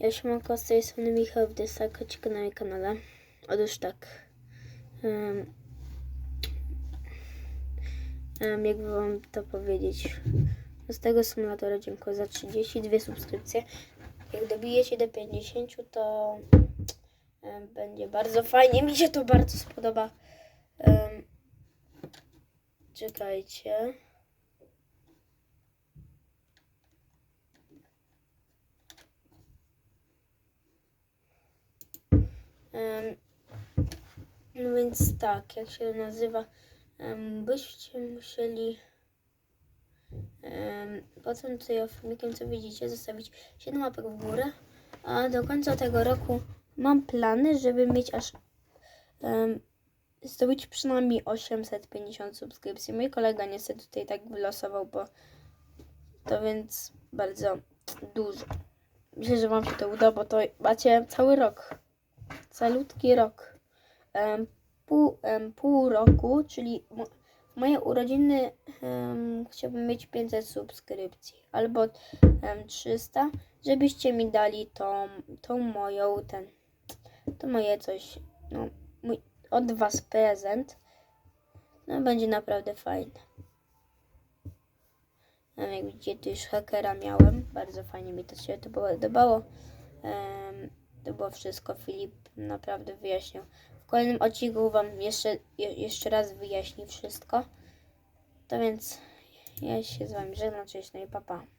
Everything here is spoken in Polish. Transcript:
Ja się mam z tej strony Michał Wdysa, kocika na moim kanale. Otóż tak. Um, um, jakby wam to powiedzieć. Z tego symulatora dziękuję za 32 subskrypcje. Jak dobijecie do 50, to em, będzie bardzo fajnie. Mi się to bardzo spodoba. Um, czekajcie. No więc tak, jak się nazywa, byście musieli em, potem tutaj filmikiem, co widzicie, zostawić 7 łapek w górę, a do końca tego roku mam plany, żeby mieć aż zdobyć przynajmniej 850 subskrypcji. Mój kolega niestety tutaj tak wylosował, bo to więc bardzo dużo. Myślę, że Wam się to uda, bo to macie cały rok calutki rok. Em, pół, em, pół roku, czyli w moje urodziny em, chciałbym mieć 500 subskrypcji albo em, 300, żebyście mi dali tą, tą moją, ten, to moje coś, no, mój, od Was prezent. No, będzie naprawdę fajne. Em, Jak widzicie, tu już hakera miałem. Bardzo fajnie mi to się to podobało. Em, to było wszystko. Filip naprawdę wyjaśnił. W kolejnym odcinku Wam jeszcze, je, jeszcze raz wyjaśni wszystko. To więc ja się z Wami żegnam. Cześć, no i papa. Pa.